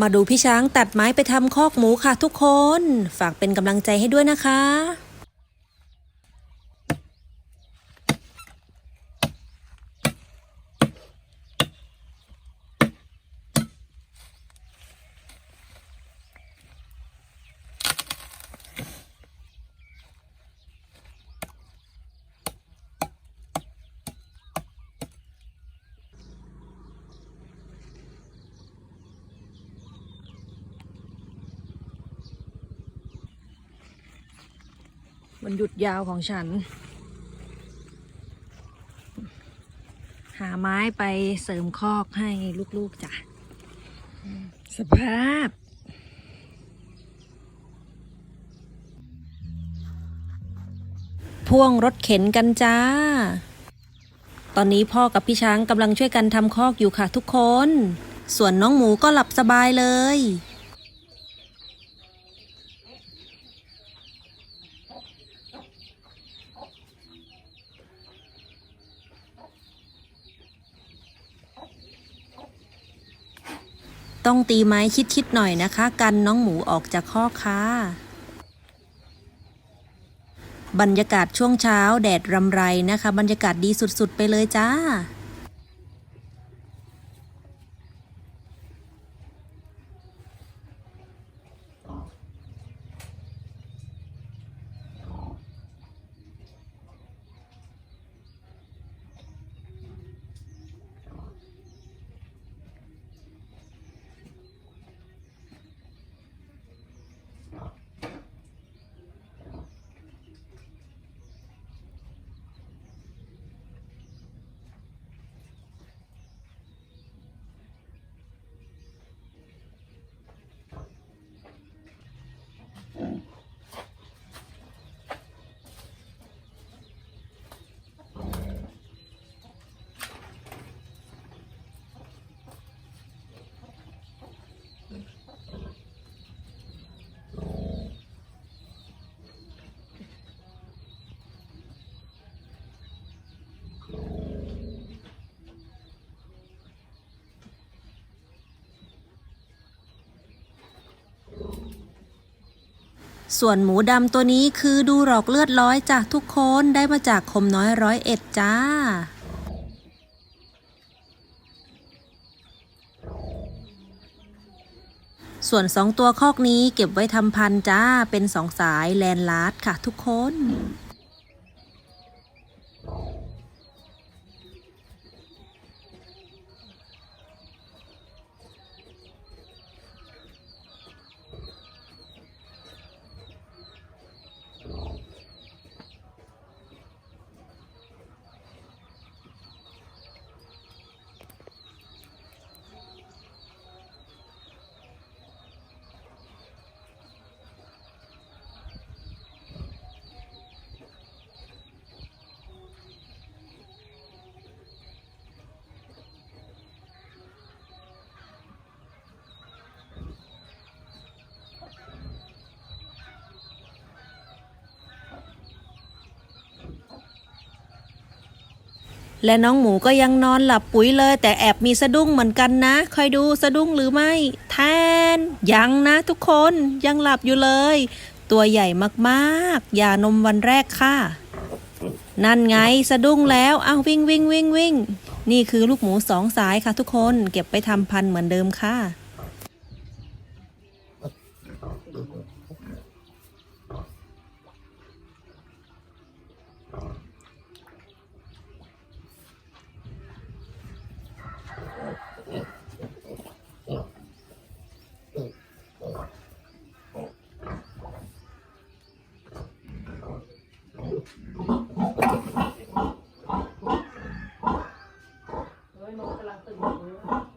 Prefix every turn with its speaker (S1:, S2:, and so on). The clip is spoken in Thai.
S1: มาดูพี่ช้างตัดไม้ไปทำคอกหมูค่ะทุกคน ฝากเป็นกำลังใจให้ด้วยนะคะ วันหยุดยาวของฉัน หาไม้ไปเสริมคอกให้ลูกๆจ้ะ สภาพพ่วงรถเข็นกันจ้า ตอนนี้พ่อกับพี่ช้างกำลังช่วยกันทำคอกอยู่ค่ะทุกคน ส่วนน้องหมูก็หลับสบายเลย ต้องตีไม้ชิดๆหน่อยนะคะ กันน้องหมูออกจากข้อค้าบรรยากาศช่วงเช้าแดดรำไรนะคะ บรรยากาศดีสุดๆ ไปเลยจ้า ส่วนหมูดำตัวนี้คือดูหลอกเลือดร้อยจากทุกคนได้มาจากคมน้อยร้อยเอ็ดจ้าส่วนสองตัวคอกนี้เก็บไว้ทำพันจ้า เป็นสองสายแลนลาร์ดค่ะทุกคน และน้องหมูก็ยังนอนหลับปุ๋ยเลย แต่แอบมีสะดุ้งเหมือนกันนะคอยดูสะดุ้งหรือไม่แทน ยังนะทุกคนยังหลับอยู่เลย ตัวใหญ่มากๆ อย่านมวันแรกค่ะ นั่นไงสะดุ้งแล้วอ้าววิ่งวิ่งวิ่งวิ่งนี่คือลูกหมูสองสายค่ะทุกคนเก็บไปทำพันธุ์เหมือนเดิมค่ะ
S2: Thank you.